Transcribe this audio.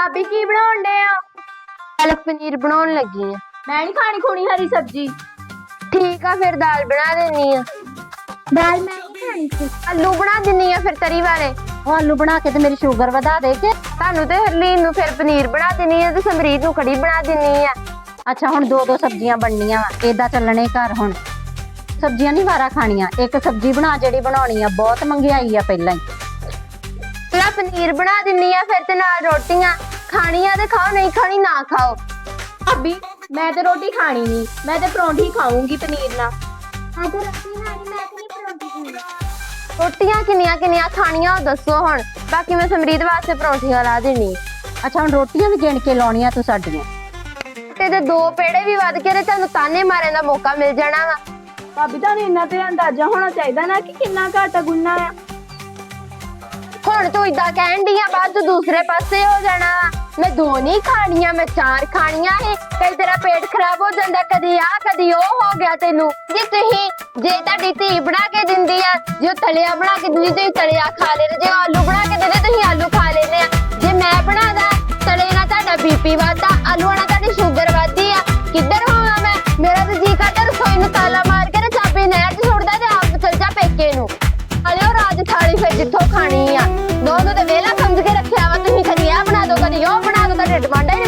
ਭਾਬੀ ਕੀ ਬਣਾਉਣ ਡੇ ਆ ਪਾਲਕ ਪਨੀਰ ਬਣਾਉਣ ਲੱਗੀ ਆ। ਮੈਂ ਨਹੀਂ ਖਾਣੀ ਖੁਣੀ ਹਰੀ ਸਬਜੀ। ਠੀਕ ਆ ਫਿਰ ਦਾਲ ਬਣਾ ਦੇਣੀ ਆ। ਦਾਲ ਮੈਂ ਨਹੀਂ ਖਾਣੀ ਸੀ। ਆਲੂ ਬਣਾ ਦਿੰਨੀ ਆ ਫਿਰ ਤਰੀ ਵਾਲੇ। ਉਹ ਆਲੂ ਬਣਾ ਕੇ ਤੇ ਮੇਰੀ ਸ਼ੂਗਰ ਵਧਾ ਦੇ ਕੇ ਤੁਹਾਨੂੰ ਤੇ ਹਰਲੀਨ ਨੂੰ ਫਿਰ ਪਨੀਰ ਬਣਾ ਦੇਣੀ ਆ ਤੇ ਸਮਰੀਤ ਨੂੰ ਕੜੀ ਬਣਾ ਦੇਣੀ ਆ। ਅੱਛਾ ਹੁਣ ਦੋ ਦੋ ਸਬਜ਼ੀਆਂ ਬਣਨੀਆਂ ਵਾ। ਏਦਾਂ ਚੱਲਣੇ ਘਰ ਹੁਣ। ਸਬਜ਼ੀਆਂ ਨਹੀਂ ਵਾਰਾ ਖਾਣੀਆਂ। ਇੱਕ ਸਬਜ਼ੀ ਬਣਾ ਜਿਹੜੀ ਬਣਾਉਣੀ ਆ ਬਹੁਤ ਮਹਿੰਗਾਈ ਆ ਪਹਿਲਾਂ ਹੀ। ਪਹਿਲਾਂ ਪਨੀਰ ਬਣਾ ਦਿੰਨੀ ਆ ਫਿਰ ਤੇ ਨਾਲ ਰੋਟੀਆਂ। ਖਾਣੀਆਂ ਤੇ ਖਾਓ ਨਹੀਂ ਖਾਣੀ ਨਾ ਖਾਓ। ਭਾਬੀ ਮੈਂ ਤੇ ਰੋਟੀ ਖਾਣੀ ਨਹੀਂ ਮੈਂ ਤੇ ਪਰੌਂਠੀ ਖਾਊਂਗੀ ਪਨੀਰ ਨਾਲ। ਹਾਂ ਤੇ ਰੋਟੀ ਖਾਣੀ ਮੈਂ ਤੇ ਨਹੀਂ ਪਰੌਂਠੀ ਖਾਣੀ? ਰੋਟੀਆਂ ਕਿੰਨੀਆਂ ਕਿੰਨੀਆਂ ਖਾਣੀਆਂ ਉਹ ਦੱਸੋ ਹੁਣ। ਬਾਕੀ ਮੈਂ ਸਮਰੀਤ ਵਾਸਤੇ ਪਰੌਂਠੀਆਂ ਲਾ ਦੇਣੀ ਅੱਛਾ ਹੁਣ ਰੋਟੀਆਂ ਵੀ ਗਿਣ ਕੇ ਲਾਉਣੀਆਂ ਤੂੰ ਸਾਡੀਆਂ। ਤੇ ਤੇ ਦੋ ਪੇੜੇ ਵੀ ਵੱਧ ਕੇ ਤੇ ਤੁਹਾਨੂੰ ਤਾਨੇ ਮਾਰਨ ਦਾ ਮੌਕਾ ਮਿਲ ਜਾਣਾ ਵਾ। ਭਾਬੀ ਤੁਹਾਨੂੰ ਇੰਨਾ ਤੇ ਅੰਦਾਜ਼ਾ ਹੋਣਾ ਚਾਹੀਦਾ ਨਾ ਕਿ ਕਿੰਨਾ ਘਾਟਾ ਗੁੰਨਾ ਆ। ਹੁਣ ਤੂੰ ਇਦਾਂ ਕਹਿਣ ਡਈ ਆ ਬਾਅਦ ਤੂੰ ਦੂਸਰੇ ਪਾਸੇ ਹੋ ਜਾਣਾ ਵਾ। ਮੈਂ ਦੋ ਨਹੀਂ ਖਾਣੀਆਂ, ਮੈਂ ਚਾਰ ਖਾਣੀਆਂ ਏ ਕਈ ਤੇਰਾ ਪੇਟ ਖਰਾਬ ਹੋ ਜਾਂਦਾ, ਕਦੀ ਆ ਕਦੀ ਉਹ ਹੋ ਗਿਆ ਤੈਨੂੰ। ਜੇ ਤੁਸੀਂ, ਜੇ ਤੁਹਾਡੀ ਧੀ ਬਣਾ ਕੇ ਦਿੰਦੀ ਆ, ਜੇ ਤਲਿਆ ਬਣਾ ਕੇ ਦਿੰਦੀ, ਤੁਸੀਂ ਤਲਿਆ ਖਾ ਲੈਣਾ ਜੇ ਆਲੂ ਬਣਾ ਕੇ ਦਿੰਦੇ, ਤੁਸੀਂ ਆਲੂ ਖਾ ਲੈਣੇ ਆ। ਜੇ ਮੈਂ ਬਣਾਦਾ, ਤਲੇ ਨਾਲ ਤੁਹਾਡਾ ਬੀਪੀ ਵਧਦਾ ਆਲੂ ਨਾਲ ਤੁਹਾਡੀ ਸ਼ੂਗਰ ਵਧਦੀ ਆ। ਕਿੱਧਰ ਹੋਵਾਂ ਮੈਂ? ਮੇਰਾ ਤਾਂ ਜੀ ਕਰਦਾ ਰਸੋਈ ਨੂੰ ਤਾਲਾ ਮਾਰ ਕੇ ਨਾ ਚਾਬੀ ਨਹਿਰ 'ਚ ਸੁੱਟਦਾ ਤੇ ਆਪ ਚੱਲ ਜਾ ਪੇਕੇ ਨੂੰ। ਹਲੇ ਉਹ ਰਾਜ ਥਾਲੀ ਫੇਰ ਜਿੱਥੋਂ ਖਾਣੀ ਆ। ഡിമാൻഡ്